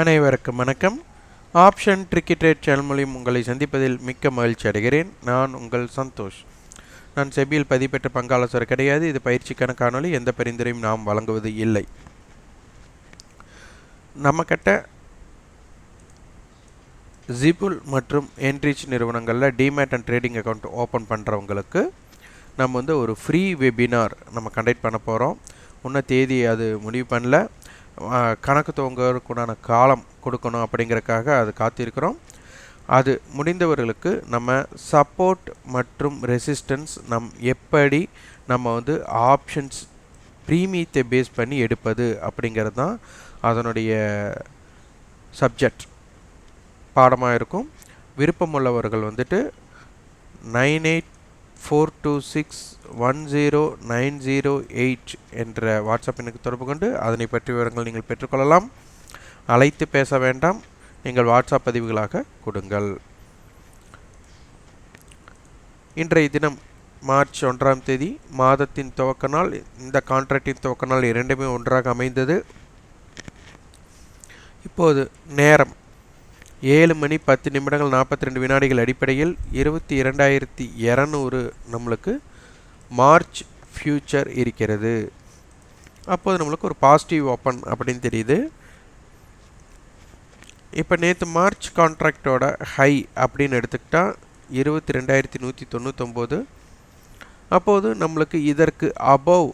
அனைவருக்கும் வணக்கம். Option ட்ரிக்கெட் rate channel மூலியம் உங்களை சந்திப்பதில் மிக்க மகிழ்ச்சி அடைகிறேன். நான் உங்கள் சந்தோஷ். நான் செபியில் பதிப்பெற்ற பங்காளசர் கிடையாது. இது பயிற்சிக்கான காணொளி. எந்த பரிந்துரையும் நாம் வழங்குவது இல்லை. நம்மக்கிட்ட ஜிபுல் மற்றும் என்ரிச் நிறுவனங்களில் demat and trading account open பண்ணுறவங்களுக்கு நம்ம வந்து ஒரு ஃப்ரீ வெபினார் நம்ம கண்டக்ட் பண்ண போகிறோம் இன்னும் தேதி அது முடிவு பண்ணல. கணக்கு துவங்குவதற்குண்டான காலம் கொடுக்கணும் அப்படிங்கறக்காக அது காத்திருக்கிறோம். அது முடிந்தவர்களுக்கு நம்ம சப்போர்ட் மற்றும் ரெசிஸ்டன்ஸ் நம் எப்படி நம்ம வந்து ஆப்ஷன்ஸ் ப்ரீமியத்தை பேஸ் பண்ணி எடுப்பது அப்படிங்கிறது தான் அதனுடைய சப்ஜெக்ட் பாடமாக இருக்கும். விருப்பமுள்ளவர்கள் வந்துட்டு nine eight four two six one zero nine zero eight என்ற வாட்ஸ்அப் எனக்கு தொடர்பு கொண்டு அதனை பற்றிய விவரங்கள் நீங்கள் பெற்றுக்கொள்ளலாம். அழைத்து பேச வேண்டாம். நீங்கள் வாட்ஸ்அப் பதிவுகளாக கொடுங்கள். இன்றைய தினம் மார்ச் ஒன்றாம் தேதி மாதத்தின் துவக்க நாள். இந்த கான்ட்ராக்டின் துவக்க நாள் இரண்டுமே ஒன்றாக அமைந்தது. இப்போது நேரம் ஏழு மணி பத்து நிமிடங்கள் நாற்பத்தி ரெண்டு வினாடிகள் அடிப்படையில் இருபத்தி இரண்டாயிரத்தி இரநூறு நம்மளுக்கு மார்ச் ஃப்யூச்சர் இருக்கிறது. அப்போது நம்மளுக்கு ஒரு பாசிட்டிவ் ஓப்பன் அப்படின்னு தெரியுது. இப்போ நேற்று மார்ச் கான்ட்ராக்டோட ஹை அப்படின்னு எடுத்துக்கிட்டால் இருபத்தி ரெண்டாயிரத்தி நூற்றி தொண்ணூத்தொம்போது. அப்போது நம்மளுக்கு இதற்கு அபவ்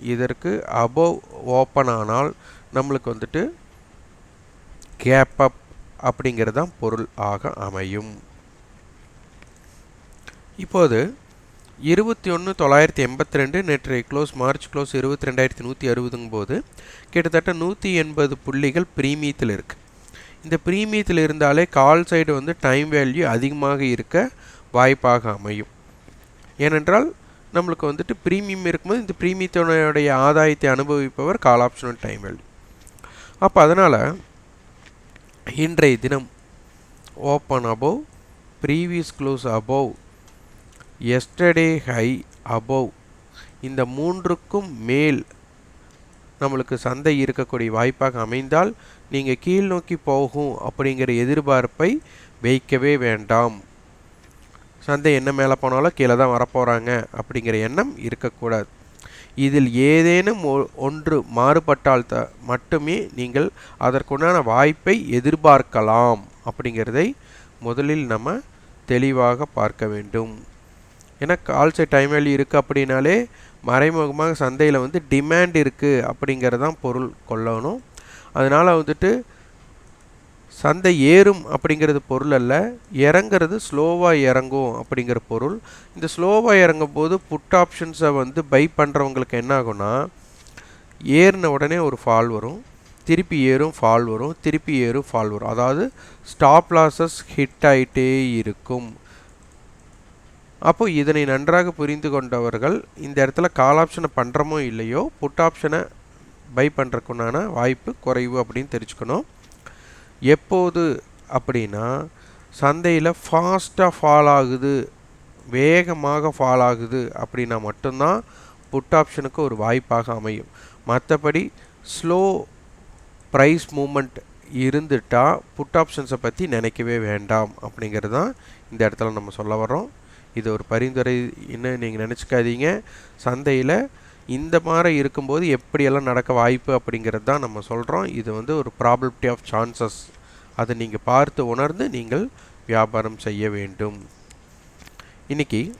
இதற்கு அபவ் ஓப்பன் ஆனால் நம்மளுக்கு வந்துட்டு கேப் அப் அப்படிங்கிறது தான் பொருள் ஆக அமையும். இப்போது இருபத்தி ஒன்று தொள்ளாயிரத்தி எண்பத்தி ரெண்டு நேற்றைய க்ளோஸ் மார்ச் க்ளோஸ் இருபத்தி ரெண்டாயிரத்தி நூற்றி அறுபதுங்கும் போது கிட்டத்தட்ட நூற்றி எண்பது புள்ளிகள் ப்ரீமியத்தில் இருக்குது இந்த ப்ரீமியத்தில் இருந்தாலே கால் சைடு வந்து டைம் வேல்யூ அதிகமாக இருக்க வாய்ப்பாக அமையும். ஏனென்றால் நம்மளுக்கு வந்துட்டு ப்ரீமியம் இருக்கும்போது இந்த ப்ரீமியத்தினுடைய ஆதாயத்தை அனுபவிப்பவர் கால் ஆப்ஷனல் டைம் வேல்யூ அப்போ அதனால் இன்றைய தினம் open above previous close above yesterday high above இந்த மூன்றுக்கும் மேல் நம்மளுக்கு சந்தை இருக்கக்கூடிய வாய்ப்பாக அமைந்தால் நீங்கள் கீழ் நோக்கி போகும் அப்படிங்கிற எதிர்பார்ப்பை வைக்கவே வேண்டாம். சந்தை என்ன மேலே போனாலும் கீழே தான் வரப்போகிறாங்க அப்படிங்கிற எண்ணம் இருக்கக்கூடாது. இதில் ஏதேனும் ஒ- ஒன்று மாறுபட்டால் த மட்டுமே நீங்கள் அதற்குண்டான வாய்ப்பை எதிர்பார்க்கலாம். அப்படிங்கிறதை முதலில் நம்ம தெளிவாக பார்க்க வேண்டும். ஏன்னா கால்சை டைம் வேல்யூ இருக்குது அப்படின்னாலே மறைமுகமாக சந்தையில் வந்து டிமாண்ட் இருக்குது அப்படிங்கிறதான் பொருள் கொள்ளணும். அதனால் வந்துட்டு சந்தை ஏறும் அப்படிங்கிறது பொருள் அல்ல இறங்குறது ஸ்லோவாக இறங்கும் அப்படிங்கிற பொருள். இந்த ஸ்லோவாக இறங்கும் போது புட் ஆப்ஷன்ஸை வந்து பை பண்ணுறவங்களுக்கு என்ன ஆகும்னா ஏறின உடனே ஒரு ஃபால் வரும் திருப்பி ஏறும் ஃபால் வரும் திருப்பி ஏறும் ஃபால் வரும். அதாவது ஸ்டாப் லாஸஸ் ஹிட் ஆயிட்டே இருக்கும். அப்போ இதனை நன்றாக புரிந்து கொண்டவர்கள் இந்த இடத்துல கால் ஆப்ஷனை பண்ணுறமோ இல்லையோ புட் ஆப்ஷனை பை பண்ணுறக்குண்டான வாய்ப்பு குறைவு அப்படின்னு தெரிஞ்சுக்கணும். எப்போது அப்படின்னா சந்தையில் ஃபாஸ்ட்டாக ஃபால் ஆகுது வேகமாக ஃபால் ஆகுது அப்படின்னா மட்டும்தான் புட் ஆப்ஷனுக்கு ஒரு வாய்ப்பாக அமையும். மற்றபடி ஸ்லோ ப்ரைஸ் மூமெண்ட் இருந்துட்டா புட் ஆப்ஷன்ஸை பற்றி நினைக்கவே வேண்டாம் அப்படிங்கிறது தான் இந்த இடத்துல நம்ம சொல்ல வரோம் இது ஒரு பரிந்துரை. இன்னும் நீங்கள் நினச்சிக்காதீங்க. சந்தையில் இந்த மாதிரி இருக்கும்போது எப்படியெல்லாம் நடக்க வாய்ப்பு அப்படிங்கிறது தான் நம்ம சொல்கிறோம் இது வந்து ஒரு ப்ராபிலிட்டி ஆஃப் சான்சஸ் அதை நீங்கள் பார்த்து உணர்ந்து நீங்கள் வியாபாரம் செய்ய வேண்டும். இன்னைக்கு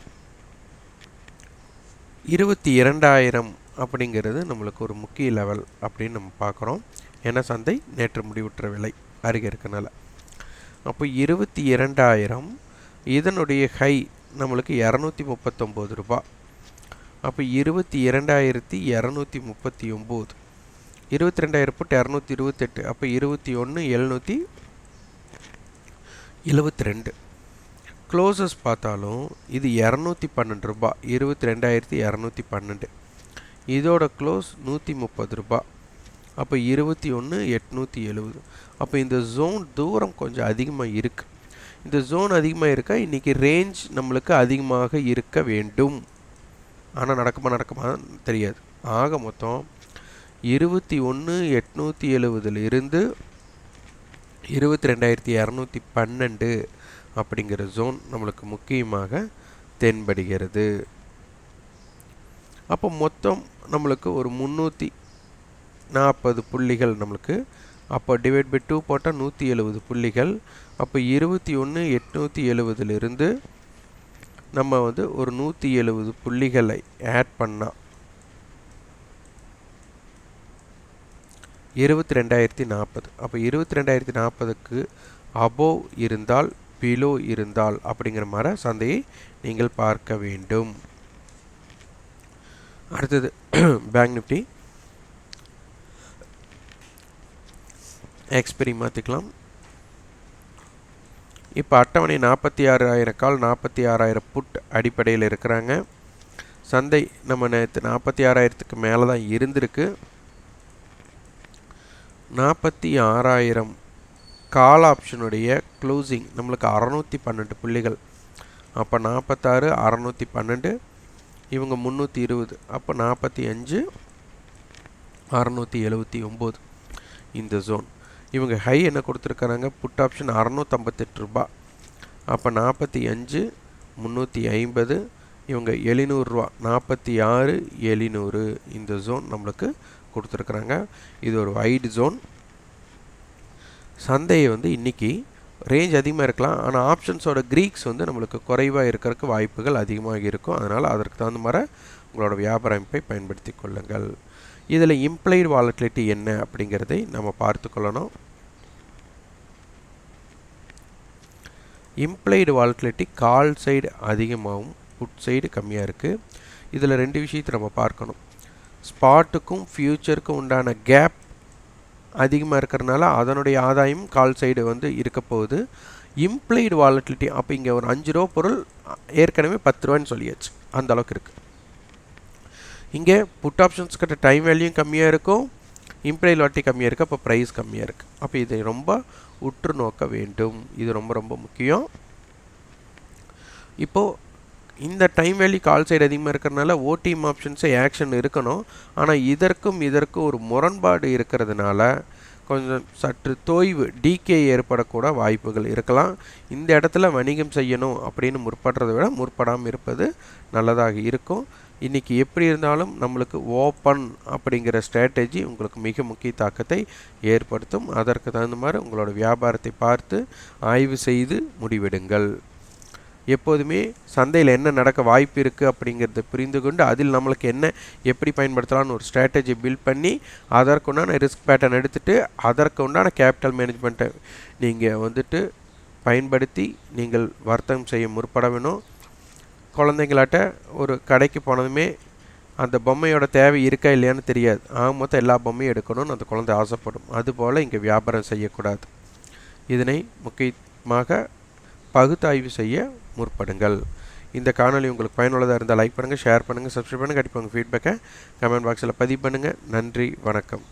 இருபத்தி இரண்டாயிரம் அப்படிங்கிறது நம்மளுக்கு ஒரு முக்கிய லெவல் அப்படின்னு நம்ம பார்க்குறோம். ஏன்னா சந்தை? நேற்று முடிவுற்ற விலை அருகே இருக்கனால. அப்போ இருபத்தி இரண்டாயிரம் இதனுடைய ஹை நம்மளுக்கு இரநூத்தி முப்பத்தொம்போது ரூபாய். அப்போ இருபத்தி இரண்டாயிரத்தி இரநூத்தி முப்பத்தி ஒம்பது. இருபத்தி ரெண்டாயிரம் புட்டு இரநூத்தி இருபத்தெட்டு அப்போ இருபத்தி ஒன்று எழுநூற்றி எழுபத்தி ரெண்டு. க்ளோசஸ் பார்த்தாலும் இது இரநூத்தி பன்னெண்டு ரூபா இருபத்தி ரெண்டாயிரத்தி இரநூத்தி பன்னெண்டு. இதோட க்ளோஸ் நூற்றி முப்பது ரூபாய் அப்போ இருபத்தி ஒன்று எட்நூற்றி எழுபது அப்போ இந்த ஜோன் தூரம் கொஞ்சம் அதிகமாக இருக்குது இந்த ஜோன் அதிகமாக இருக்கா? இன்றைக்கி ரேஞ்ச் நம்மளுக்கு அதிகமாக இருக்க வேண்டும். ஆனால் நடக்குமா நடக்குமா தெரியாது. ஆக மொத்தம் இருபத்தி ஒன்று எட்நூற்றி எழுபதுல இருந்து இருபத்தி ரெண்டாயிரத்தி இரநூத்தி பன்னெண்டு அப்படிங்கிற ஜோன் நம்மளுக்கு முக்கியமாக தென்படுகிறது. அப்போ மொத்தம் நம்மளுக்கு ஒரு முந்நூற்றி நாற்பது புள்ளிகள் நம்மளுக்கு. அப்போ டிவைட் பை டூ போட்டால் நூற்றி எழுபது புள்ளிகள். அப்போ இருபத்தி ஒன்று எட்நூற்றி எழுபதுலேருந்து நம்ம வந்து ஒரு நூற்றி எழுபது புள்ளிகளை ஆட் பண்ணால் இருபத்தி ரெண்டாயிரத்தி நாற்பது அப்போ இருபத்தி ரெண்டாயிரத்தி நாற்பதுக்கு அபோவ் இருந்தால் பிலோ இருந்தால் அப்படிங்கிற மாதிரி சந்தையை நீங்கள் பார்க்க வேண்டும். அடுத்தது பேங்க் நிஃப்டி எக்ஸ்பெரி மாற்றிக்கலாம் இப்போ அட்டவணை நாற்பத்தி ஆறாயிரம் கால் நாற்பத்தி ஆறாயிரம் புட் அடிப்படையில் இருக்கிறாங்க. சந்தை நம்ம நேற்று நாற்பத்தி ஆறாயிரத்துக்கு மேலே தான் இருந்திருக்கு நாற்பத்தி ஆறாயிரம் கால் ஆப்ஷனுடைய க்ளோசிங் நம்மளுக்கு அறநூற்றி பன்னெண்டு புள்ளிகள். அப்போ நாற்பத்தாறு அறநூற்றி பன்னெண்டு இவங்க முந்நூற்றி இருபது அப்போ நாற்பத்தி அஞ்சு அறநூற்றி எழுபத்தி ஒம்பது. இந்த ஜோன் இவங்க ஹை என்ன கொடுத்துருக்காங்க புட் ஆப்ஷன் அறநூற்றம்பத்தெட்டு ரூபா. அப்போ நாற்பத்தி அஞ்சு முந்நூற்றி ஐம்பது இவங்க எழுநூறுரூவா நாற்பத்தி ஆறு எழுநூறு. இந்த ஜோன் நம்மளுக்கு கொடுத்துருக்குறாங்க. இது ஒரு வைடு ஜோன் சந்தையை வந்து இன்றைக்கி ரேஞ்ச் அதிகமாக இருக்கலாம். ஆனால் ஆப்ஷன்ஸோட க்ரீக்ஸ் வந்து நம்மளுக்கு குறைவாக இருக்கிறதுக்கு வாய்ப்புகள் அதிகமாக இருக்கும். அதனால் அதற்கு தகுந்த மாதிரி உங்களோட வியாபார அமைப்பை பயன்படுத்தி கொள்ளுங்கள். இதில் இம்ப்ளைடு வாலட்டிலிட்டி என்ன அப்படிங்கிறதை நம்ம பார்த்துக்கொள்ளணும் இம்ப்ளைடு வாலட்டிலிட்டி கால் சைடு அதிகமாகவும் புட் சைடு கம்மியாக இருக்குது இதில் ரெண்டு விஷயத்தை நம்ம பார்க்கணும். ஸ்பாட்டுக்கும் ஃப்யூச்சருக்கும் உண்டான கேப் அதிகமாக இருக்கிறனால அதனுடைய ஆதாயம் கால் சைடு வந்து இருக்க போகுது. இம்ப்ளைடு வாலட்டிலிட்டி அப்போ இங்கே ஒரு அஞ்சு ரூபா பொருள் ஏற்கனவே பத்து ரூபான்னு சொல்லியாச்சு. அந்த அளவுக்கு இருக்குது இங்கே புட் ஆப்ஷன்ஸ் கிட்ட டைம் வேல்யூ கம்மியாக இருக்கும் இம்ப்ளைடு வாட்டி கம்மியாக இருக்குது அப்போ ப்ரைஸ் கம்மியாக இருக்குது அப்போ இதை ரொம்ப உற்று நோக்க வேண்டும். இது ரொம்ப ரொம்ப முக்கியம். இப்போது இந்த டைம் வேல்யூ கால் சைடு அதிகமாக இருக்கிறனால ஓடிஎம் ஆப்ஷன்ஸே ஆக்ஷன் இருக்கணும். ஆனால் இதற்கும் இதற்கும் ஒரு முரண்பாடு இருக்கிறதுனால கொஞ்சம் சற்று தோய்வு டிகே ஏற்படக்கூட வாய்ப்புகள் இருக்கலாம். இந்த இடத்துல வணிகம் செய்யணும் அப்படின்னு முற்படுறதை விட முற்படாமல் இருப்பது நல்லதாக இருக்கும். இன்றைக்கி எப்படி இருந்தாலும் நம்மளுக்கு ஓப்பன் அப்படிங்கிற ஸ்ட்ராட்டஜி உங்களுக்கு மிக முக்கிய தாக்கத்தை ஏற்படுத்தும். அதற்கு தகுந்த மாதிரி உங்களோட வியாபாரத்தை பார்த்து ஆய்வு செய்து முடிவெடுங்கள். எப்போதுமே சந்தையில் என்ன நடக்க வாய்ப்பு இருக்குது அப்படிங்கிறத புரிந்து கொண்டு அதில் நம்மளுக்கு என்ன எப்படி பயன்படுத்தலாம்னு ஒரு ஸ்ட்ராட்டஜி பில்ட் பண்ணி அதற்கு உண்டான ரிஸ்க் பேட்டர்ன் எடுத்துகிட்டு அதற்கு உண்டான கேபிட்டல் மேனேஜ்மெண்ட்டை நீங்கள் வந்துட்டு பயன்படுத்தி நீங்கள் வர்த்தகம் செய்ய முற்பட வேணும். குழந்தைங்களாட்ட ஒரு கடைக்கு போனதுமே அந்த பொம்மையோட தேவை இருக்கா இல்லையான்னு தெரியாது. ஆக மொத்தம் எல்லா பொம்மையும் எடுக்கணும்னு அந்த குழந்தை ஆசைப்படும். அதுபோல் இங்கே வியாபாரம் செய்யக்கூடாது. இதனை முக்கியமாக பகுத்தாய்வு செய்ய முற்படுங்கள். இந்த காணொலி உங்களுக்கு பயனுள்ளதாக இருந்தால் லைக் பண்ணுங்கள் ஷேர் பண்ணுங்கள் சப்ஸ்கிரைப் பண்ணுங்கள் கண்டிப்பாக உங்கள் ஃபீட்பேக்கை கமெண்ட் பாக்ஸில் பதிவு பண்ணுங்கள் நன்றி வணக்கம்.